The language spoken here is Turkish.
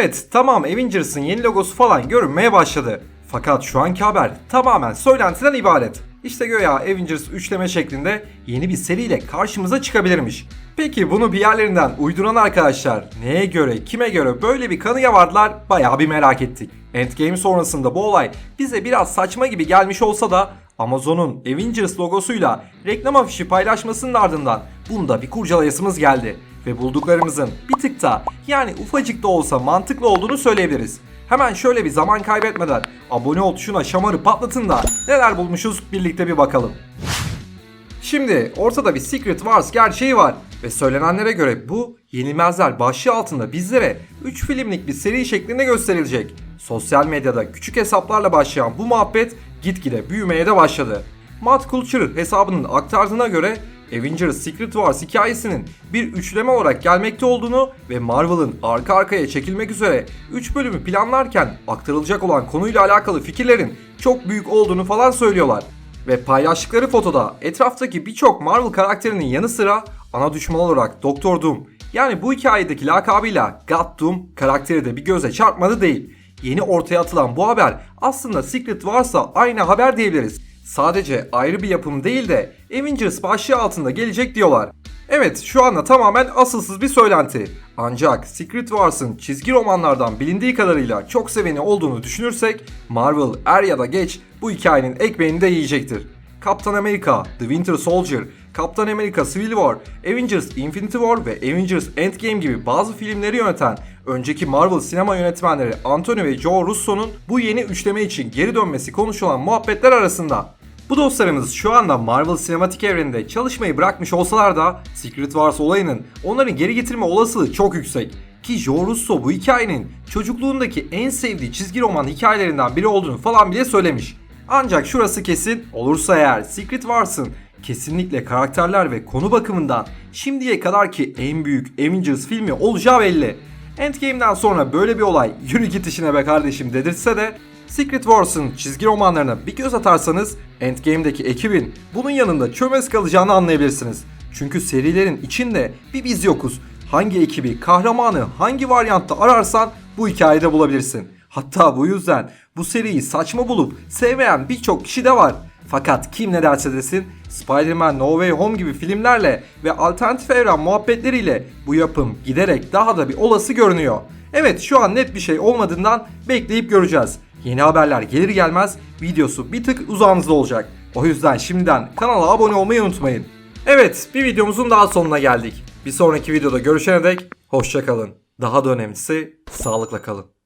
Evet tamam Avengers'ın yeni logosu falan görünmeye başladı. Fakat şu anki haber tamamen söylentiden ibaret. İşte göya Avengers üçleme şeklinde yeni bir seriyle karşımıza çıkabilirmiş. Peki bunu bir yerlerinden uyduran arkadaşlar neye göre kime göre böyle bir kanıya vardılar bayağı bir merak ettik. Endgame sonrasında bu olay bize biraz saçma gibi gelmiş olsa da Amazon'un Avengers logosuyla reklam afişi paylaşmasının ardından bunda bir kurcalayasımız geldi. Ve bulduklarımızın bir tık da yani ufacık da olsa mantıklı olduğunu söyleyebiliriz. Hemen şöyle bir zaman kaybetmeden abone ol tuşuna şamarı patlatın da neler bulmuşuz birlikte bir bakalım. Şimdi ortada bir Secret Wars gerçeği var ve söylenenlere göre bu Yenilmezler başlığı altında bizlere 3 filmlik bir seri şeklinde gösterilecek. Sosyal medyada küçük hesaplarla başlayan bu muhabbet gitgide büyümeye de başladı. Matt Culture hesabının aktardığına göre Avengers Secret Wars hikayesinin bir üçleme olarak gelmekte olduğunu ve Marvel'ın arka arkaya çekilmek üzere 3 bölümü planlarken aktarılacak olan konuyla alakalı fikirlerin çok büyük olduğunu falan söylüyorlar. Ve paylaştıkları fotoda etraftaki birçok Marvel karakterinin yanı sıra ana düşman olarak Doktor Doom yani bu hikayedeki lakabıyla God Doom karakteri de bir göze çarpmadı değil. Yeni ortaya atılan bu haber aslında Secret Wars'a aynı haber diyebiliriz. Sadece ayrı bir yapım değil de Avengers başlığı altında gelecek diyorlar. Evet şu anda tamamen asılsız bir söylenti. Ancak Secret Wars'ın çizgi romanlardan bilindiği kadarıyla çok seveni olduğunu düşünürsek Marvel er ya da geç bu hikayenin ekmeğini de yiyecektir. Kaptan Amerika, The Winter Soldier, Kaptan Amerika Civil War, Avengers Infinity War ve Avengers Endgame gibi bazı filmleri yöneten önceki Marvel sinema yönetmenleri Anthony ve Joe Russo'nun bu yeni üçleme için geri dönmesi konuşulan muhabbetler arasında. Bu dostlarımız şu anda Marvel sinematik evreninde çalışmayı bırakmış olsalar da Secret Wars olayının onların geri getirme olasılığı çok yüksek. Ki Joe Russo bu hikayenin çocukluğundaki en sevdiği çizgi roman hikayelerinden biri olduğunu falan bile söylemiş. Ancak şurası kesin olursa eğer Secret Wars'ın kesinlikle karakterler ve konu bakımından şimdiye kadarki en büyük Avengers filmi olacağı belli. Endgame'den sonra böyle bir olay yürü git işine be kardeşim dedirtse de Secret Wars'ın çizgi romanlarına bir göz atarsanız Endgame'deki ekibin bunun yanında çömez kalacağını anlayabilirsiniz. Çünkü serilerin içinde bir biz yokuz. Hangi ekibi, kahramanı hangi varyantta ararsan bu hikayede bulabilirsin. Hatta bu yüzden bu seriyi saçma bulup sevmeyen birçok kişi de var. Fakat kim ne derse desin Spider-Man No Way Home gibi filmlerle ve alternatif evren muhabbetleriyle bu yapım giderek daha da bir olası görünüyor. Evet şu an net bir şey olmadığından bekleyip göreceğiz. Yeni haberler gelir gelmez videosu bir tık uzağınızda olacak. O yüzden şimdiden kanala abone olmayı unutmayın. Evet bir videomuzun daha sonuna geldik. Bir sonraki videoda görüşene dek hoşçakalın. Daha da önemlisi sağlıkla kalın.